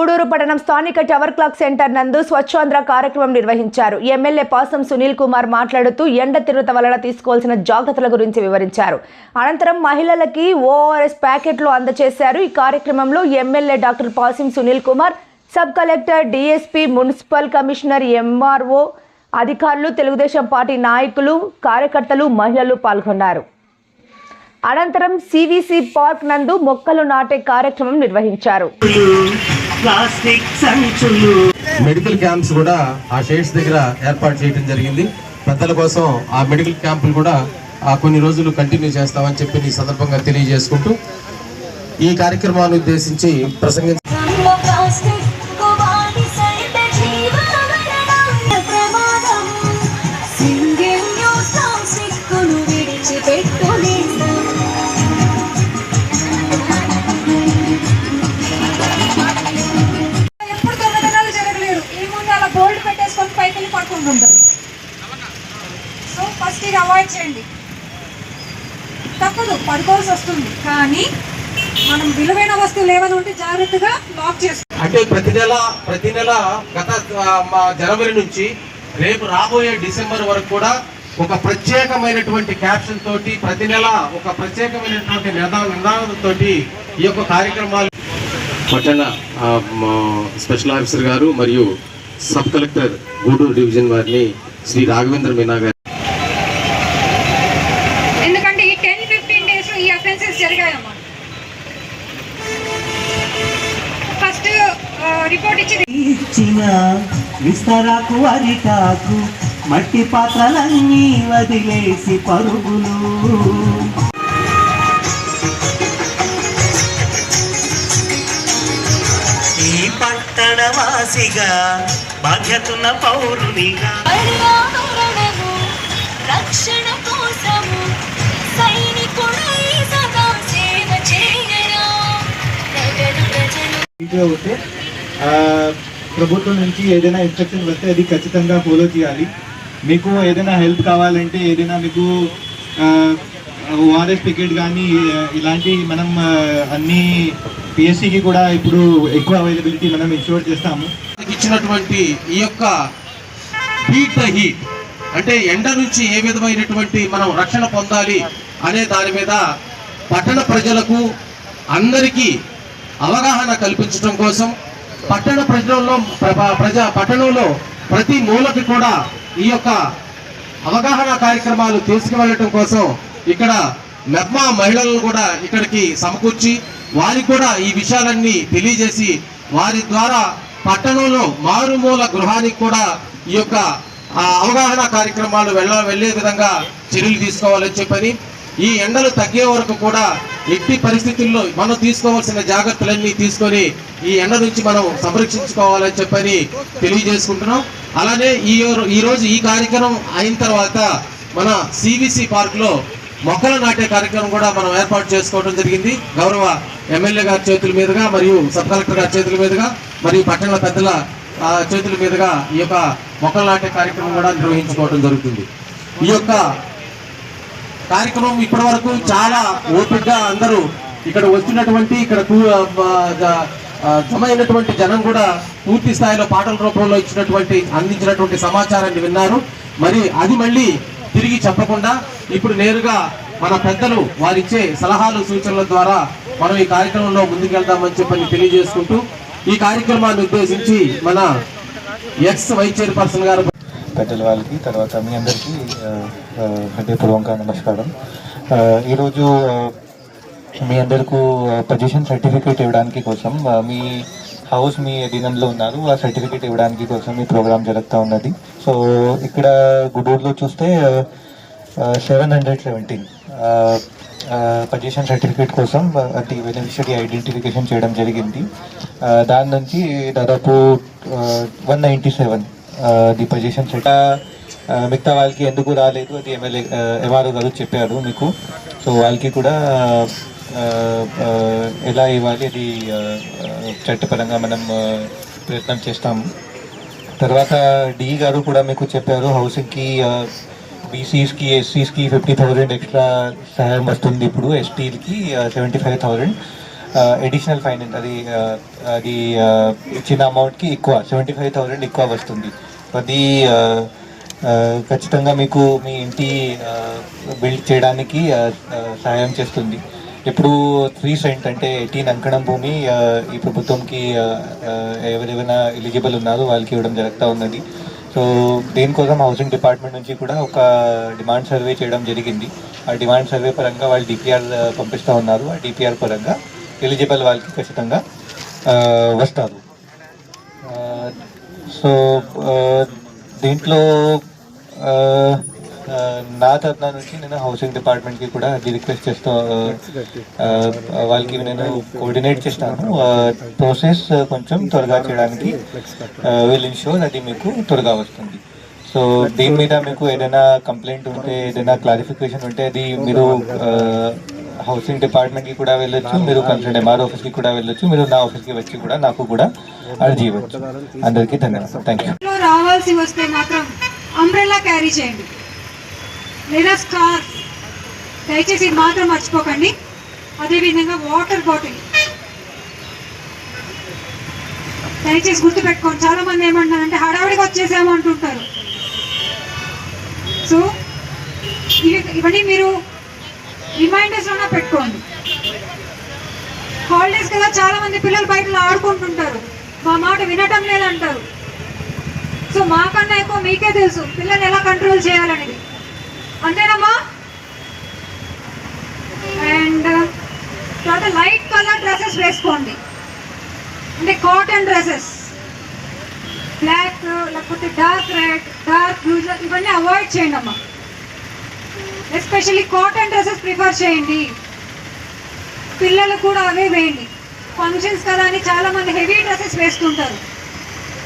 గూడూరు పట్టణం స్థానిక tower clock centre నందు స్వచ్ఛాంధ్ర కార్యక్రమం నిర్వహించారు. ఎమ్మెల్యే పాసం సునీల్ కుమార్ మాట్లాడుతూ ఎండ తీవ్రత వలన తీసుకోవాల్సిన జాగ్రత్తల గురించి వివరించారు. అనంతరం మహిళలకి ఓఆర్ఎస్ ప్యాకెట్లు అందజేశారు ఈ కార్యక్రమంలో MLA doctor Pasim Sunil Kumar sub collector DSP municipal commissioner MRO అధికారులు తెలుగుదేశం పార్టీ నాయకులు కార్యకర్తలు మహిళలు పాల్గొన్నారు. అనంతరం సివిసి పార్క్ నందు మొక్కలు నాటే కార్యక్రమం నిర్వహించారు. ప్లాస్టిక్ సంచులు. మెడికల్ క్యాంప్స్ కూడా ఆ షేడ్స్ దగ్గర ఏర్పాటు చేయడం జరిగింది. పెద్దల కోసం ఆ మెడికల్ క్యాంపులు కూడా ఆ కొన్ని రోజులు కంటిన్యూ చేస్తామని చెప్పి ఈ సందర్భంగా తెలియజేసుకుంటూ ఈ కార్యక్రమాన్ని ఉద్దేశించి ప్రసంగి వెళ్ళి పడుకుంటుంటారు. సో ఫస్ట్ ఇది అవాయిడ్ చేయండి. తప్పదు పడుకోవాల్సి వస్తుంది. కానీ మనం విలువైన వస్తువులు ఏమైనా ఉంటే జాగ్రత్తగా లాక్ చేసుకో అంటే ప్రతి నెల ప్రతి నెల గత జనవరి నుంచి రేపు రాబోయే డిసెంబర్ వరకు కూడా ఒక ప్రత్యేకమైనటువంటి క్యాప్షన్ తోటి ప్రతి నెల ఒక ప్రత్యేకమైనటువంటి నిదా నిదానంతో ఈ యొక్క కార్యక్రమాలు పట్టణ స్పెషల్ ఆఫీసర్ గారు మరియు సబ్ కలెక్టర్ గూడూరు డివిజన్ వారిని శ్రీ రాఘవేంద్ర మీనా గారు ఎందుకంటే ఈ టెన్ ఫిఫ్టీన్ డేస్ ఈ అఫెన్సెస్ జరిగాయమ్మా. ఫస్ట్ రిపోర్ట్ ఇచ్చిన విస్తరాకు అరిటాకు మట్టి పాత్రలన్నీ వదిలేసి పరుగులు. పట్టణవాసిగా బాధ్యతున్న పౌరునిగా. రక్షణ కోసము ఇంట్లో ఉంటే ప్రభుత్వం నుంచి ఏదైనా ఇన్స్ట్రక్షన్ వస్తే అది ఖచ్చితంగా ఫాలో చేయాలి. మీకు ఏదైనా హెల్ప్ కావాలంటే ఏదైనా మీకు ఓఆర్ఎస్ టికెట్ కానీ ఇలాంటి మనం అన్ని పిఎస్సికి కూడా ఇప్పుడు ఎక్కువ అవైలబిలిటీ మనం ఇన్షూర్ చేస్తాము. ఇచ్చినటువంటి ఈ యొక్క హీట్ ద హీట్ అంటే ఎండ నుంచి ఏ విధమైనటువంటి మనం రక్షణ పొందాలి అనే దాని మీద పట్టణ ప్రజలకు అందరికీ అవగాహన కల్పించడం కోసం పట్టణ ప్రజల్లో ప్ర- ప్రజ పట్టణంలో ప్రతి మూలకి కూడా ఈ యొక్క అవగాహన కార్యక్రమాలు తీసుకువెళ్ళటం కోసం ఇక్కడ మెప్మా మహిళలను కూడా ఇక్కడికి సమకూర్చి వారికి కూడా ఈ విషయాలన్నీ తెలియజేసి వారి ద్వారా పట్టణంలో మారుమూల గృహానికి కూడా ఈ యొక్క అవగాహన కార్యక్రమాలు వెళ్ళ వెళ్ళే విధంగా చర్యలు తీసుకోవాలని చెప్పని ఈ ఎండలు తగ్గే వరకు కూడా ఎట్టి పరిస్థితుల్లో మనం తీసుకోవాల్సిన జాగ్రత్తలన్నీ తీసుకొని ఈ ఎండ నుంచి మనం సంరక్షించుకోవాలని చెప్పని తెలియజేసుకుంటున్నాం. అలానే ఈ ఈరోజు ఈ రోజు ఈ కార్యక్రమం అయిన తర్వాత మన సివిసి పార్క్లో మొక్కలు నాటే కార్యక్రమం కూడా మనం ఏర్పాటు చేసుకోవడం జరిగింది. గౌరవ ఎమ్మెల్యే గారి చేతుల మీదుగా మరియు సబ్ కలెక్టర్ గారి చేతుల మీదుగా మరియు పట్టణ పెద్దల చేతుల మీదుగా ఈ యొక్క మొక్కలు నాటే కార్యక్రమం కూడా నిర్వహించుకోవడం జరుగుతుంది. ఈ యొక్క కార్యక్రమం ఇప్పటి వరకు చాలా ఓపికగా అందరూ ఇక్కడ వచ్చినటువంటి ఇక్కడ కూ- జమ అయినటువంటి జనం కూడా పూర్తి స్థాయిలో పాటల రూపంలో ఇచ్చినటువంటి అందించినటువంటి సమాచారాన్ని విన్నారు. మరి అది మళ్ళీ తిరిగి చెప్పకుండా ఇప్పుడు నేరుగా మన పెద్దలు వారిచ్చే సలహాలు సూచనల ద్వారా మనం ఈ కార్యక్రమంలో ముందుకెళ్దామని చెప్పని తెలియజేసుకుంటూ ఈ కార్యక్రమాన్ని ఉద్దేశించి మన ఎక్స్ వైస్ చైర్పర్సన్ గారు పెద్దల వాళ్ళకి తర్వాత మీ అందరికీ హృదయపూర్వకంగా నమస్కారం. ఈరోజు మీ అందరికీ పొజిషన్ సర్టిఫికేట్ ఇవ్వడానికి కోసం మీ హౌస్ మీ అధీనంలో ఉన్నారు. ఆ సర్టిఫికేట్ ఇవ్వడానికి కోసం ఈ ప్రోగ్రామ్ జరుగుతూ ఉన్నది. సో ఇక్కడ గుడూరులో చూస్తే seven hundred seventeen position certificate కోసం అది బెనిఫిషరీ ఐడెంటిఫికేషన్ చేయడం జరిగింది. దాని నుంచి దాదాపు one ninety seven the position set. మిగతా వాళ్ళకి ఎందుకు రాలేదు అది ఎమ్మెల్యే ఎంఆర్ఓ గారు చెప్పారు మీకు. సో వాళ్ళకి కూడా ఎలా ఇవ్వాలి అది చట్టపరంగా మనం ప్రయత్నం చేస్తాము తర్వాత డి గారు కూడా మీకు చెప్పారు హౌసింగ్కి బీసీస్కి ఎస్సీస్కి ఫిఫ్టీ థౌజండ్ ఎక్స్ట్రా సహాయం వస్తుంది ఇప్పుడు ఎస్టీలకి seventy five thousand additional finance అది అది ఇచ్చిన అమౌంట్కి ఎక్కువ సెవెంటీ ఫైవ్ థౌజండ్ ఎక్కువ వస్తుంది. అది ఖచ్చితంగా మీకు మీ ఇంటి బిల్డ్ చేయడానికి సహాయం చేస్తుంది. ఇప్పుడు త్రీ సెంట్ అంటే ఎయిటీన్ అంకణం భూమి ఈ ప్రభుత్వంకి ఎవరెవరైనా ఎలిజిబుల్ ఉన్నారో వాళ్ళకి ఇవ్వడం జరుగుతూ ఉన్నది సో దీనికోసం హౌసింగ్ డిపార్ట్మెంట్ నుంచి కూడా ఒక డిమాండ్ సర్వే చేయడం జరిగింది. ఆ డిమాండ్ సర్వే పరంగా వాళ్ళు డిపిఆర్ పంపిస్తూ ఉన్నారు. ఆ డిపిఆర్ పరంగా ఎలిజిబుల్ వాళ్ళకి ఖచ్చితంగా వస్తారు. సో దీంట్లో నా తరఫున నుంచి నేను హౌసింగ్ డిపార్ట్మెంట్కి కూడా అది రిక్వెస్ట్ చేస్తూ వాళ్ళకి నేను కోఆర్డినేట్ చేస్తాను. ప్రాసెస్ కొంచెం త్వరగా చేయడానికి విల్ ఇన్షూర్ అది మీకు త్వరగా వస్తుంది. సో దీని మీద మీకు ఏదైనా కంప్లైంట్ ఉంటే ఏదైనా క్లారిఫికేషన్ ఉంటే అది మీరు హౌసింగ్ డిపార్ట్మెంట్కి కూడా వెళ్ళొచ్చు మీరు కన్సర్న్ ఎంఆర్ ఆఫీస్కి కూడా వెళ్ళొచ్చు మీరు నా ఆఫీస్కి వచ్చి కూడా నాకు కూడా అర్జీ ఇవ్వచ్చు. అందరికీ ధన్యవాదాలు. థ్యాంక్ యూ రావాల్సి వస్తే మాత్రం అంబ్రెల్లా క్యారీ చేయండి. లేదా దయచేసి ఇది మాత్రం మర్చిపోకండి. అదేవిధంగా వాటర్ బాటిల్. దయచేసి గుర్తుపెట్టుకోండి. చాలా మంది ఏమంటున్నారంటే హడావిడిగా వచ్చేసాము అంటుంటారు. సో ఇవన్నీ మీరు రిమైండర్స్ అన్నా పెట్టుకోండి. హాలిడేస్ కదా చాలా మంది పిల్లలు బయట ఆడుకుంటుంటారు. మా మాట వినటం లేదంటారు. సో మాకన్నా ఎక్కువ మీకే తెలుసు. పిల్లల్ని ఎలా కంట్రోల్ చేయాలనేది. అంతేనమ్మా? అండ్ uh, తర్వాత లైట్ కలర్ డ్రెస్సెస్ వేసుకోండి. అంటే కాటన్ డ్రెస్సెస్ బ్లాక్ లేకపోతే డార్క్ రెడ్ డార్క్ బ్లూ ఇవన్నీ అవాయిడ్ చేయండి అమ్మా ఎస్పెషల్లీ కాటన్ డ్రెస్సెస్ ప్రిఫర్ చేయండి. పిల్లలు కూడా అవే వేయండి. ఫంక్షన్స్ కదా అని చాలా మంది హెవీ డ్రెస్సెస్ వేస్తుంటారు.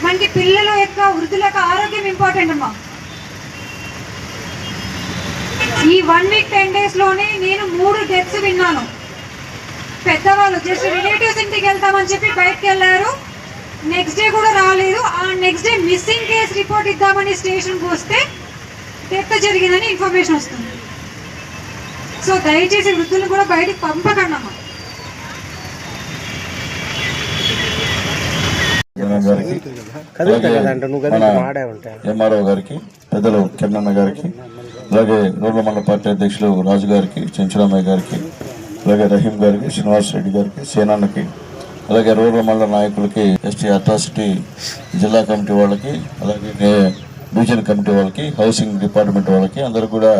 మనకి పిల్లల యొక్క వృద్ధుల యొక్క ఆరోగ్యం ఇంపార్టెంట్ అమ్మా. ఈ వన్ వీక్ టెన్ డేస్లోనే నేను మూడు డెత్స్ విన్నాను. పెద్దవాళ్ళు జస్ట్ రిలేటివ్స్ ఇంటికి వెళ్తామని చెప్పి బయటకు వెళ్ళారు. నెక్స్ట్ డే కూడా రాలేదు. ఆ next day missing case report ఇద్దామని స్టేషన్కి వస్తే డెత్ జరిగిందని ఇన్ఫర్మేషన్ వస్తుంది. సో దయచేసి వృద్ధులు కూడా బయటికి పంపకండి అమ్మా. ఎంఆర్ఓ గారికి పెద్దలు కిరణ్ గారికి అలాగే రూరల్ మండల పార్టీ అధ్యక్షులు రాజు గారికి చెంచురామయ్య గారికి అలాగే రహీం గారికి శ్రీనివాస్ రెడ్డి గారికి సేనాన్నకి అలాగే రూరల్ మండల నాయకులకి ఎస్టీ అట్రాసిటీ జిల్లా కమిటీ వాళ్ళకి అలాగే డివిజన్ కమిటీ వాళ్ళకి హౌసింగ్ డిపార్ట్మెంట్ వాళ్ళకి అందరూ కూడా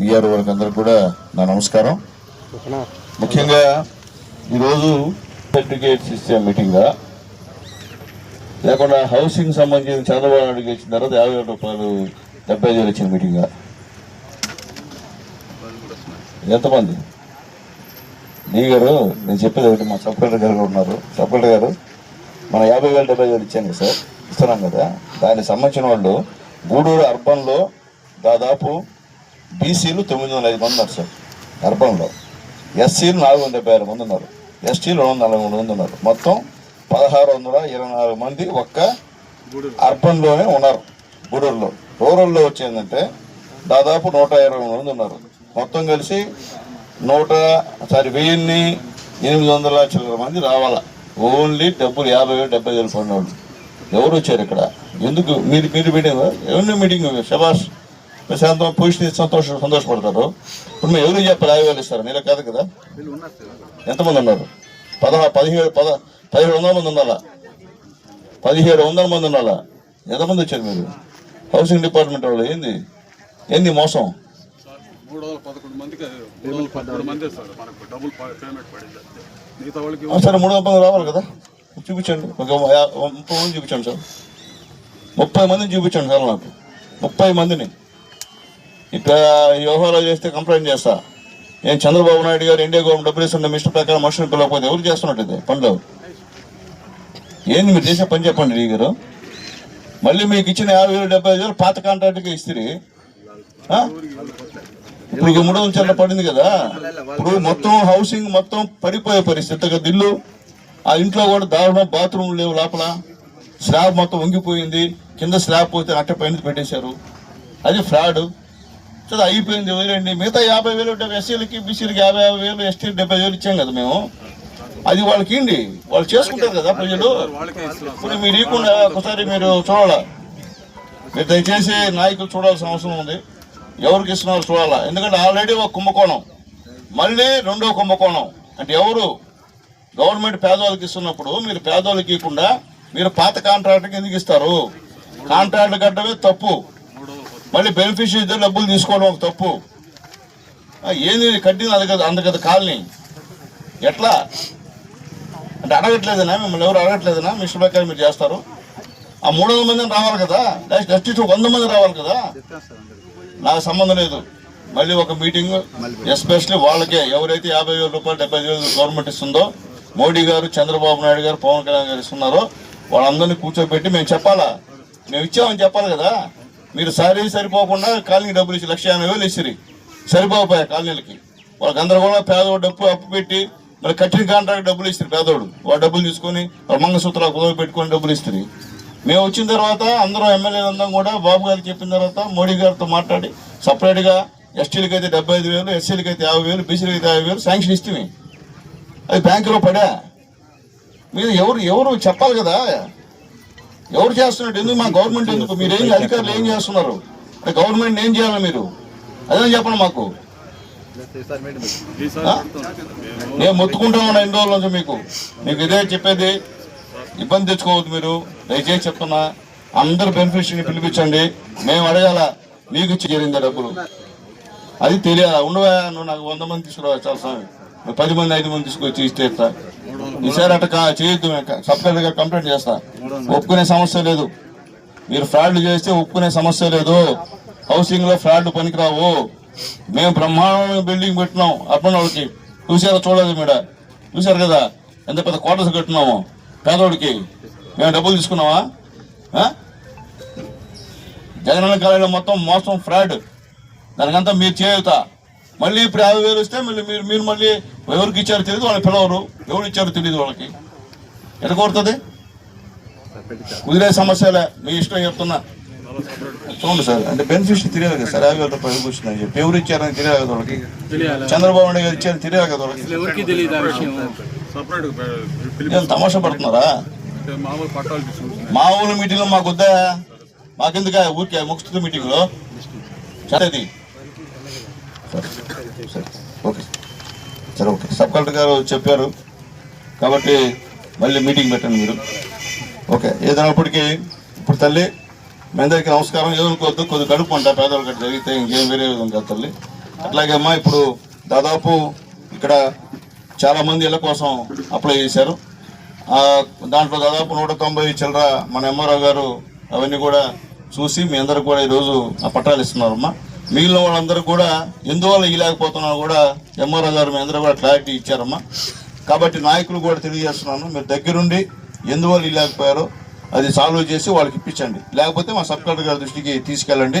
విఆర్ వాళ్ళకి అందరూ కూడా నా నమస్కారం. ముఖ్యంగా ఈరోజు సర్టిఫికేట్స్ ఇచ్చే మీటింగా లేకుండా హౌసింగ్ సంబంధించిన చంద్రబాబు నాయుడుకి ఇచ్చిన తర్వాత యాభై వేల రూపాయలు డెబ్బై ఐదు వేలు ఇచ్చిన మీటింగా ఎంతమంది? నీ గారు నేను చెప్పేది ఒకటి మా సపరేటర్ గారు ఉన్నారు ఉన్నారు. కలెక్టర్ గారు మన యాభై వేల డెబ్బై వేలు ఇచ్చాం సార్ ఇస్తున్నాం కదా. దానికి సంబంధించిన వాళ్ళు గూడూరు అర్బన్లో దాదాపు బీసీలు తొమ్మిది వందల ఐదు మంది ఉన్నారు సార్ అర్బన్లో. ఎస్సీలు నాలుగు వందల డెబ్బై ఆరు మంది ఉన్నారు. ఎస్టీలు రెండు వందల నలభై మూడు మంది ఉన్నారు. మొత్తం పదహారు వందల ఇరవై నాలుగు మంది ఒక్క అర్బన్లోనే ఉన్నారు గూడూరులో. రూరల్లో వచ్చిందంటే దాదాపు నూట ఇరవై మంది ఉన్నారు. మొత్తం కలిసి నూట సారీ వెయ్యిన్ని ఎనిమిది వందల చిల్లర మంది రావాలా. ఓన్లీ డబ్బులు యాభై వేలు డెబ్బై వేలు పడినోళ్ళు ఎవరు వచ్చారు ఇక్కడ? ఎందుకు? మీరు మీరు మీటింగ్ ఎవరిని మీటింగ్? శబాష్ ప్రశాంతం పొజిషన్ సంతోష సంతోషపడతారు. ఇప్పుడు మేము ఎవరు చెప్పాలి? యాభై వేలు ఇస్తారు? మీరే కాదు కదా? ఎంతమంది ఉన్నారు? పదహా పదిహేడు పద పదిహేడు వందల మంది ఉండాలా పదిహేడు వందల మంది ఉండాలా ఎంతమంది వచ్చారు మీరు? హౌసింగ్ డిపార్ట్మెంట్ వాళ్ళు ఏంది? ఏంది మోసం? మూడు వందల పదకొండు మందికి మూడు వందల పదకొండు మంది సార్ మనకు డబుల్ పేమెంట్ పడింది. అంతే మిగతా వాళ్ళకి సరే మూడు వందల రావాలి కదా? చూపించండి. ఒక ముప్పై మంది చూపించండి సార్. ముప్పై మందిని చూపించండి సార్ నాకు. ముప్పై మందిని. ఈ వ్యవహారాలు చేస్తే కంప్లైంట్ చేస్తా. నేను చంద్రబాబు నాయుడు గారు ఇండియా గవర్నమెంట్ డబ్బులు ఇస్తున్న మిస్టర్ ప్రకారం మనుషులు పిలవకపోతే ఎవరు చేస్తున్నట్టు ఇది పనులు? ఏంది మీరు చేసే పని చెప్పండి ఈ గారు? మళ్ళీ మీకు ఇచ్చిన యాభై వేలు డెబ్బై ఐదు వేలు పాత కాంట్రాక్ట్కి ఇస్తుంది ఇప్పుడు మూడు వందల పడింది కదా. ఇప్పుడు మొత్తం హౌసింగ్ మొత్తం పడిపోయే పరిస్థితి. కదా ఇల్లు ఆ ఇంట్లో కూడా దారుణం బాత్రూమ్ లేవు లోపల. స్లాబ్ మొత్తం వంగిపోయింది. కింద స్లాబ్ పోతే అట్ట పైన పెట్టేశారు. అది ఫ్రాడ్. సరే అయిపోయింది వదిలేండి మిగతా యాభై వేలు ఎస్సీలకి బీసీలకి యాభై యాభై వేలు ఎస్టీ డెబ్బై వేలు ఇచ్చాం కదా మేము. అది వాళ్ళకి ఇండి వాళ్ళు చేసుకుంటారు కదా ప్రజలు. ఇప్పుడు మీరు ఇవ్వకుండా ఒకసారి మీరు చూడాలా? మీరు దయచేసి నాయకులు చూడాల్సిన అవసరం ఉంది. ఎవరికి ఇస్తున్నారు చూడాలా. ఎందుకంటే ఆల్రెడీ ఒక కుంభకోణం. మళ్ళీ రెండో కుంభకోణం. అంటే ఎవరు గవర్నమెంట్ పేదవాళ్ళకి ఇస్తున్నప్పుడు మీరు పేదవాళ్ళకి ఇవ్వకుండా మీరు పాత కాంట్రాక్ట్కి ఎందుకు ఇస్తారు? కాంట్రాక్ట్ కట్టడమే తప్పు. మళ్ళీ బెనిఫిషియరీ ఇద్దరు డబ్బులు తీసుకోవడం ఒక తప్పు. ఏంది కట్టింది అది కదా అంద కదా కాలనీ? ఎట్లా? అంటే అడగట్లేదనా మిమ్మల్ని? ఎవరు అడగట్లేదనా? మిస్టర్ ప్రకారం మీరు చేస్తారు. ఆ మూడు వందల మందిని రావాలి కదా? జస్ట్ వంద మంది రావాలి కదా? నాకు సంబంధం లేదు. మళ్ళీ ఒక మీటింగ్ ఎస్పెషల్లీ వాళ్ళకే ఎవరైతే యాభై వేల రూపాయలు డెబ్బై వేలు గవర్నమెంట్ ఇస్తుందో మోడీ గారు చంద్రబాబు నాయుడు గారు పవన్ కళ్యాణ్ గారు ఇస్తున్నారో వాళ్ళందరినీ కూర్చోబెట్టి మేము చెప్పాలా? మేము ఇచ్చామని చెప్పాలి కదా? మీరు సారీ సరిపోకుండా కాలనీ డబ్బులు ఇచ్చి లక్ష ఎనభై వేలు ఇచ్చిరి. సరిపోపాయి కాలనీలకి? వాళ్ళకి అందరూ కూడా పేదవాడు డబ్బు అప్పు పెట్టి మరి కట్టిన కాంట్రాక్ట్ డబ్బులు ఇస్తారు పేదవాడు వాడు డబ్బులు తీసుకొని వాళ్ళ మంగళసూత్రాలు కుదవ పెట్టుకొని డబ్బులు ఇస్తారు మేము వచ్చిన తర్వాత అందరం ఎమ్మెల్యేలు అందరం కూడా బాబు గారికి చెప్పిన తర్వాత మోడీ గారితో మాట్లాడి సపరేట్గా ఎస్టీలకి అయితే డెబ్బై ఐదు వేలు ఎస్సీలకి అయితే యాభై వేలు బీసీలకి అయితే యాభై వేలు శాంక్షన్ ఇస్తే అది బ్యాంకులో పడా. మీరు ఎవరు ఎవరు చెప్పాలి కదా? ఎవరు చేస్తున్నట్టు ఎందుకు మా గవర్నమెంట్ ఎందుకు? మీరు ఏం అధికారులు ఏం చేస్తున్నారు? అంటే గవర్నమెంట్ ఏం చేయాలి మీరు? అదే చెప్పండి మాకు? నేను మొత్తుకుంటా ఉన్నా ఎన్ని రోజుల నుంచి మీకు. మీకు ఇదే చెప్పేది. ఇబ్బంది తెచ్చుకోవద్దు మీరు. దయచేసి చెప్తున్నా అందరు బెనిఫిషియరీని పిలిపించండి. మేము అడగాల మీకు ఇచ్చి చేరిందా డబ్బులు. అది తెలియాలా? ఉండవా? నువ్వు నాకు వంద మంది తీసుకురావా? చాలా స్వామి నువ్వు పది మంది ఐదు మంది తీసుకొచ్చి ఇస్తే ఎట్లా? ఈసారి అట్ట చేయొద్దు సబ్ కంప్లైంట్ చేస్తా. ఒప్పుకునే సమస్య లేదు. మీరు ఫ్రాడ్లు చేస్తే ఒప్పుకునే సమస్య లేదు. హౌసింగ్లో పనికిరావు. మేము బ్రహ్మాండమైన బిల్డింగ్ పెట్టినాం. అర్బన్ వాళ్ళకి. చూసారా చూడలేదు మేడ. చూసారు కదా? ఎంత పెద్ద క్వార్టర్స్ కట్టినాము. పేదోడికి మేము డబ్బులు తీసుకున్నావా? జగనన్న కాలంలో మొత్తం మోసం ఫ్రాడ్. దానికంతా మీరు చేయుత మళ్ళీ ఇప్పుడు యాభై వేలు వస్తే మళ్ళీ మీరు మీరు మళ్ళీ ఎవరికి ఇచ్చారో తెలియదు వాళ్ళకి పిలవరు. ఎవరు ఇచ్చారో తెలియదు వాళ్ళకి. ఎట్లా కోరుతుంది కుదిరే సమస్యలే. మీ ఇష్టం చెప్తున్నా. చూడండి సార్ అంటే బెనిఫిట్ తెలియదు కదా సార్. యాభై వేల రూపాయలు వచ్చిందని చెప్పి. ఎవరు ఇచ్చారని తెలియదు కదా వాళ్ళకి. చంద్రబాబు నాయుడు గారు ఇచ్చారని తెలియదు కదా వాళ్ళకి. సపరేట్ తమాషా పడుతున్నారా? మామూలు మా ఊరు మీటింగ్లో మాకు వద్దా? మాకెందుక ఊరికే ముఖ్య మీటింగ్లో సరే ఓకే. సరే ఓకే. సబ్ కలెక్టర్ గారు చెప్పారు. కాబట్టి మళ్ళీ మీటింగ్ పెట్టండి మీరు. ఓకే. ఏదైనప్పటికీ ఇప్పుడు తల్లి మీ అందరికీ నమస్కారం. ఏదనుకోవద్దు కొద్ది కడుపు అంట పేదవాళ్ళకి జరిగితే ఇంకేం వేరే విధంగా తల్లి. అట్లాగే అమ్మా ఇప్పుడు దాదాపు ఇక్కడ చాలా మంది ఇళ్ళ కోసం అప్లై చేశారు. దాంట్లో దాదాపు నూట తొంభై చిల్లర మన ఎంఆర్ఓ గారు అవన్నీ కూడా చూసి మీ అందరూ కూడా ఈరోజు ఆ పట్టాలు ఇస్తున్నారమ్మా. మిగిలిన వాళ్ళందరూ కూడా ఎందువల్ల ఇలాకపోతున్నా కూడా ఎంఆర్ఓ గారు మీ అందరూ కూడా క్లారిటీ ఇచ్చారమ్మా. కాబట్టి నాయకులు కూడా తెలియజేస్తున్నాను మీరు దగ్గరుండి ఎందువల్ల ఇలాకపోయారో అది సాల్వ్ చేసి వాళ్ళకి ఇప్పించండి. లేకపోతే మా సబ్ కలెక్టర్ గారి దృష్టికి తీసుకెళ్ళండి.